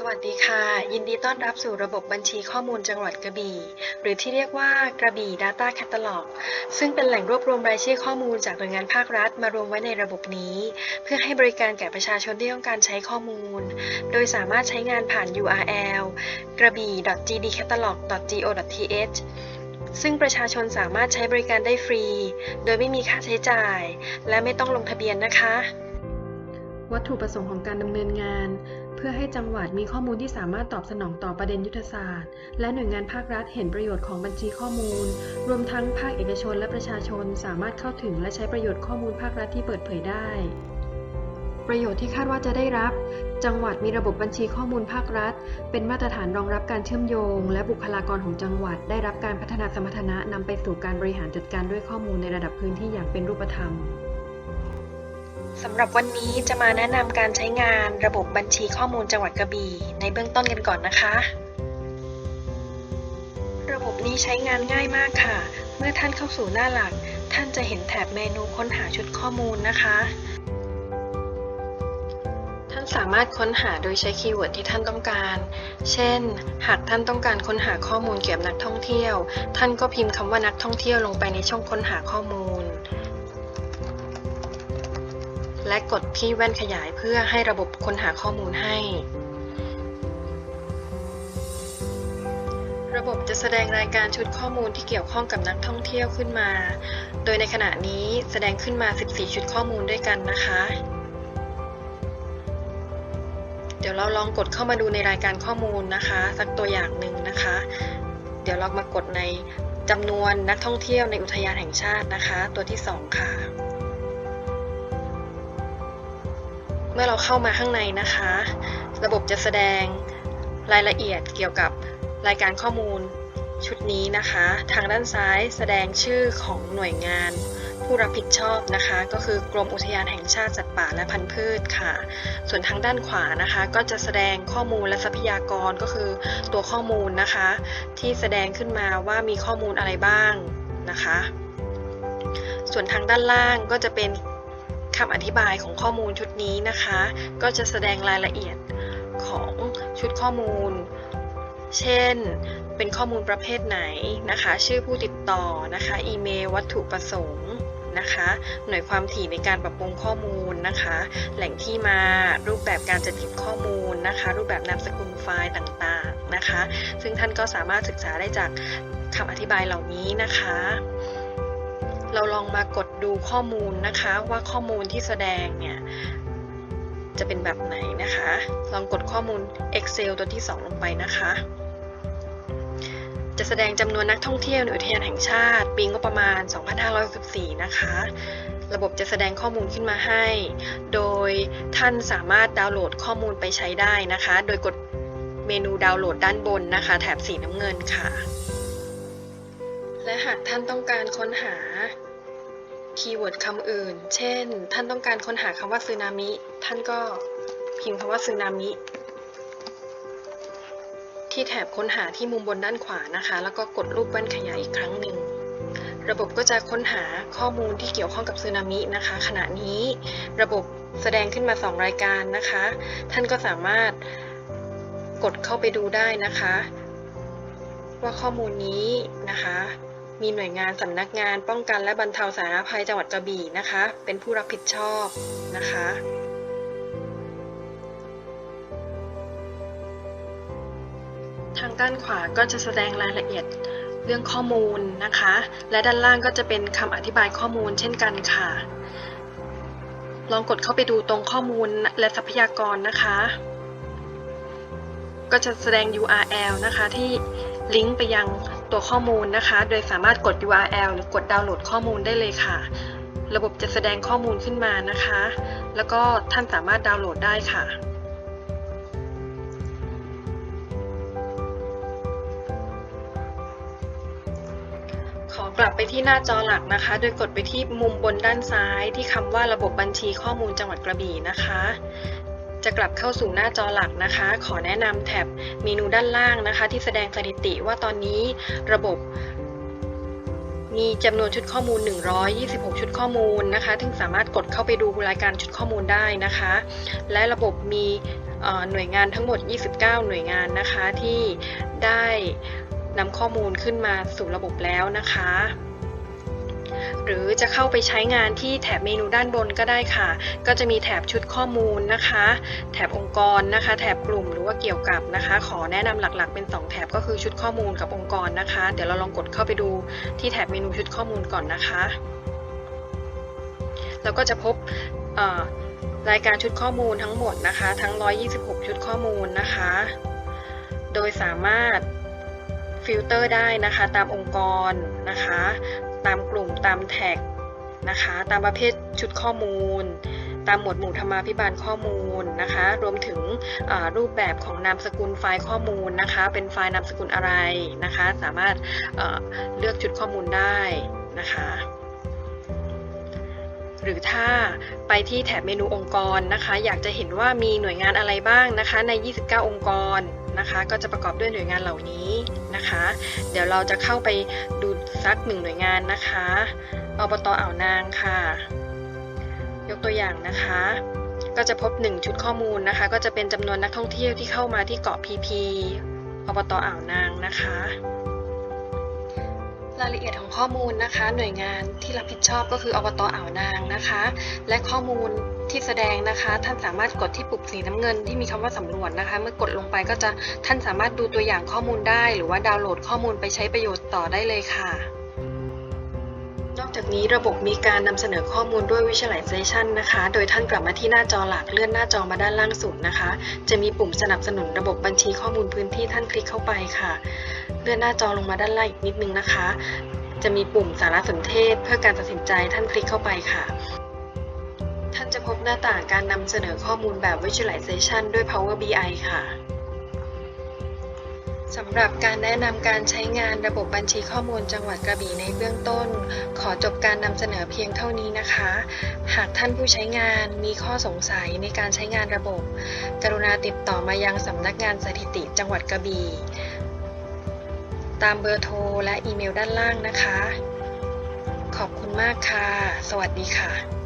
สวัสดีค่ะ ยินดีต้อนรับสู่ระบบบัญชีข้อมูลจังหวัดกระบี่ หรือที่เรียกว่ากระบี่ Data Catalog ซึ่งเป็นแหล่งรวบรวมรายชื่อข้อมูลจากหน่วยงานภาครัฐ มารวมไว้ในระบบนี้ เพื่อให้บริการแก่ประชาชนที่ต้องการใช้ข้อมูล โดยสามารถใช้งานผ่าน URL กระบี่ gdcatalog.go.th ซึ่งประชาชนสามารถใช้บริการได้ฟรี โดยไม่มีค่าใช้จ่าย และไม่ต้องลงทะเบียนนะคะ วัตถุประสงค์ของการดำเนินงาน เพื่อให้จังหวัดมีข้อมูลที่สามารถตอบสนองต่อประเด็นยุทธศาสตร์ และหน่วยงานภาครัฐเห็นประโยชน์ของบัญชีข้อมูล รวมทั้งภาคเอกชนและประชาชนสามารถเข้าถึงและใช้ประโยชน์ข้อมูลภาครัฐที่เปิดเผยได้ ประโยชน์ที่คาดว่าจะได้รับ จังหวัดมีระบบบัญชีข้อมูลภาครัฐ เป็นมาตรฐานรองรับการเชื่อมโยง และบุคลากรของจังหวัด ได้รับการพัฒนาสมรรถนะนำไปสู่การบริหารจัดการด้วยข้อมูลในระดับพื้นที่อย่างเป็นรูปธรรม สำหรับวันนี้จะมาแนะนำการใช้งานระบบบัญชีข้อมูลจังหวัดกระบี่ในเบื้องต้นกันก่อนนะคะ ระบบนี้ใช้งานง่ายมากค่ะ เมื่อท่านเข้าสู่หน้าหลัก ท่านจะเห็นแถบเมนูค้นหาชุดข้อมูลนะคะ ท่านสามารถค้นหาโดยใช้คีย์เวิร์ดที่ท่านต้องการ เช่น หากท่านต้องการค้นหาข้อมูลเกี่ยวกับนักท่องเที่ยว ท่านก็พิมพ์คำว่านักท่องเที่ยวลงไปในช่องค้นหาข้อมูล และกดที่แว่นขยายเพื่อให้ระบบค้นหาข้อมูลให้ ระบบจะแสดงรายการชุดข้อมูลที่เกี่ยวข้องกับนักท่องเที่ยวขึ้นมา โดยในขณะนี้แสดงขึ้นมา 14 ชุดข้อมูลด้วยกันนะคะ เดี๋ยวเราลองกดเข้ามาดูในรายการข้อมูลนะคะ สักตัวอย่างหนึ่งนะคะ เดี๋ยวเรามากดในจำนวนนักท่องเที่ยวในอุทยานแห่งชาตินะคะ ตัวที่ 2 ค่ะ มื่อเราเข้ามาข้างในนะคะ ระบบจะแสดงรายละเอียดเกี่ยวกับรายการข้อมูลชุดนี้นะคะ ทางด้านซ้ายแสดงชื่อของหน่วยงาน ผู้รับผิดชอบนะคะ ก็คือกรมอุทยานแห่งชาติสัตว์ป่าและพันธุ์พืชค่ะ ส่วนทางด้านขวานะคะ ก็จะแสดงข้อมูลและทรัพยากรก็คือตัวข้อมูลนะคะ ที่แสดงขึ้นมาว่ามีข้อมูลอะไรบ้างนะคะ ส่วนทางด้านล่างก็จะเป็น คำอธิบายของข้อมูลชุดนี้นะคะ ก็จะแสดงรายละเอียดของชุดข้อมูล เช่น เป็นข้อมูลประเภทไหนนะคะ ชื่อผู้ติดต่อนะคะ อีเมล วัตถุประสงค์นะคะ หน่วยความถี่ในการปรับปรุงข้อมูลนะคะ แหล่งที่มา รูปแบบการจัดเก็บข้อมูลนะคะ รูปแบบนามสกุลไฟล์ต่างๆนะคะ ซึ่งท่านก็สามารถศึกษาได้จากคำอธิบายเหล่านี้นะคะ เราลองมากด ดูข้อมูลนะคะว่าข้อมูลที่แสดงเนี่ยจะเป็นแบบไหนนะคะ ลองกดข้อมูล Excel ตัวที่ 2 ลงไปนะคะ จะแสดงจำนวนนักท่องเที่ยวในอุทยานแห่งชาติ ปีงบประมาณ 2564 นะคะ ระบบจะแสดงข้อมูลขึ้นมาให้ โดยท่านสามารถดาวน์โหลดข้อมูลไปใช้ได้นะคะ โดยกดเมนูดาวน์โหลดด้านบนนะคะ แถบสีน้ำเงินค่ะ และหากท่านต้องการค้นหา คีย์เวิร์ดคำอื่น เช่น ท่านต้องการค้นหาคำว่าซึนามิ ท่านก็พิมพ์คำว่าซึนามิ ที่แถบค้นหาที่มุมบนด้านขวานะคะ แล้วก็กดรูปแว่นขยายอีกครั้งหนึ่ง ระบบก็จะค้นหาข้อมูลที่เกี่ยวข้องกับซึนามินะคะ ขณะนี้ระบบแสดงขึ้นมา 2 รายการนะคะ ท่านก็สามารถกดเข้าไปดูได้นะคะ ว่าข้อมูลนี้นะคะ มีหน่วยงานสำนักงานป้องกันและบรรเทาสาธารณภัยจังหวัดกระบี่นะคะ เป็นผู้รับผิดชอบนะคะ ทางด้านขวาก็จะแสดงรายละเอียดเรื่องข้อมูลนะคะ และด้านล่างก็จะเป็นคำอธิบายข้อมูลเช่นกันค่ะ ลองกดเข้าไปดูตรงข้อมูลและทรัพยากรนะคะ ก็จะแสดง URL นะคะที่ลิงก์ไปยัง ตัวข้อมูลนะคะ โดยสามารถกด URL หรือกดดาวน์โหลดข้อมูลได้เลยค่ะ ระบบจะแสดงข้อมูลขึ้นมานะคะ แล้วก็ท่านสามารถดาวน์โหลดได้ค่ะขอกลับไปที่หน้าจอหลักนะคะ โดยกดไปที่มุมบนด้านซ้ายที่คำว่าระบบบัญชีข้อมูลจังหวัดกระบี่นะคะ จะกลับเข้าสู่หน้าจอหลักนะคะ ขอแนะนำแท็บเมนูด้านล่างนะคะ ที่แสดงสถิติว่าตอนนี้ระบบมีจำนวนชุดข้อมูล 126 ชุดข้อมูลนะคะ ซึ่งสามารถกดเข้าไปดูรายการชุดข้อมูลได้นะคะ และระบบมีหน่วยงานทั้งหมด 29 หน่วยงานนะคะที่ได้นำข้อมูลขึ้นมาสู่ระบบแล้วนะคะ หรือจะเข้าไปใช้งานที่แถบเมนูด้านบนก็ได้ค่ะ ก็จะมีแถบชุดข้อมูลนะคะ แถบองค์กรนะคะ แถบกลุ่มหรือว่าเกี่ยวกับนะคะ ขอแนะนำหลักๆ เป็น 2 แถบก็คือชุดข้อมูลกับองค์กรนะคะ เดี๋ยวเราลองกดเข้าไปดูที่แถบเมนูชุดข้อมูลก่อนนะคะแล้วก็จะพบรายการชุดข้อมูลทั้งหมดนะคะ ทั้ง 126 ชุดข้อมูลนะคะ โดยสามารถ ฟิลเตอร์ได้นะคะ ตามองค์กรนะคะ ตามกลุ่มตามแท็กนะคะ ตามประเภทชุดข้อมูล ตามหมวดหมู่ธรรมาภิบาลข้อมูลนะคะ รวมถึงรูปแบบของนามสกุลไฟล์ข้อมูลนะคะ เป็นไฟล์นามสกุลอะไรนะคะ สามารถเเลือกชุดข้อมูลได้นะคะหรือถ้าไปที่แถบเมนูองค์กรนะคะ อยากจะเห็นว่ามีหน่วยงานอะไรบ้างนะคะ ใน 29 องค์กร นะคะ ก็จะประกอบด้วยหน่วยงานเหล่านี้นะคะ เดี๋ยวเราจะเข้าไปดูสักหนึ่งหน่วยงานนะคะอบตอ่าวนางค่ะ ยกตัวอย่างนะคะ ก็จะพบ 1 ชุดข้อมูลนะคะ ก็จะเป็นจำนวนนักท่องเที่ยวที่เข้ามาที่เกาะพีพีอบตอ่าวนางนะคะรายละเอียดของข้อมูลนะคะ หน่วยงานที่รับผิดชอบก็คืออบตอ่าวนางนะคะ และข้อมูล ที่แสดงนะคะ ท่านสามารถกดที่ปุ่มสีน้ำเงินที่มีคำว่าสำรวจนะคะ เมื่อกดลงไปก็จะท่านสามารถดูตัวอย่างข้อมูลได้ หรือว่าดาวน์โหลดข้อมูลไปใช้ประโยชน์ต่อได้เลยค่ะ นอกจากนี้ระบบมีการนำเสนอข้อมูลด้วย Visualization นะคะ โดยท่านกลับมาที่หน้าจอหลักเลื่อนหน้าจอมาด้านล่างสุดนะคะ จะมีปุ่มสนับสนุนระบบบัญชีข้อมูลพื้นที่ท่านคลิกเข้าไปค่ะ เลื่อนหน้าจอลงมาด้านล่างอีกนิดนึงนะคะ จะมีปุ่มสารสนเทศ เพื่อการตัดสินใจท่านคลิกเข้าไปค่ะ ท่านจะพบหน้าต่างการนำเสนอข้อมูลแบบ Visualization ด้วย Power BI ค่ะสำหรับการแนะนำการใช้งานระบบบัญชีข้อมูลจังหวัดกระบี่ในเบื้องต้น ขอจบการนำเสนอเพียงเท่านี้นะคะ หากท่านผู้ใช้งานมีข้อสงสัยในการใช้งานระบบ กรุณาติดต่อมายังสำนักงานสถิติจังหวัดกระบี่ ตามเบอร์โทรและอีเมลด้านล่างนะคะ ขอบคุณมากค่ะ สวัสดีค่ะ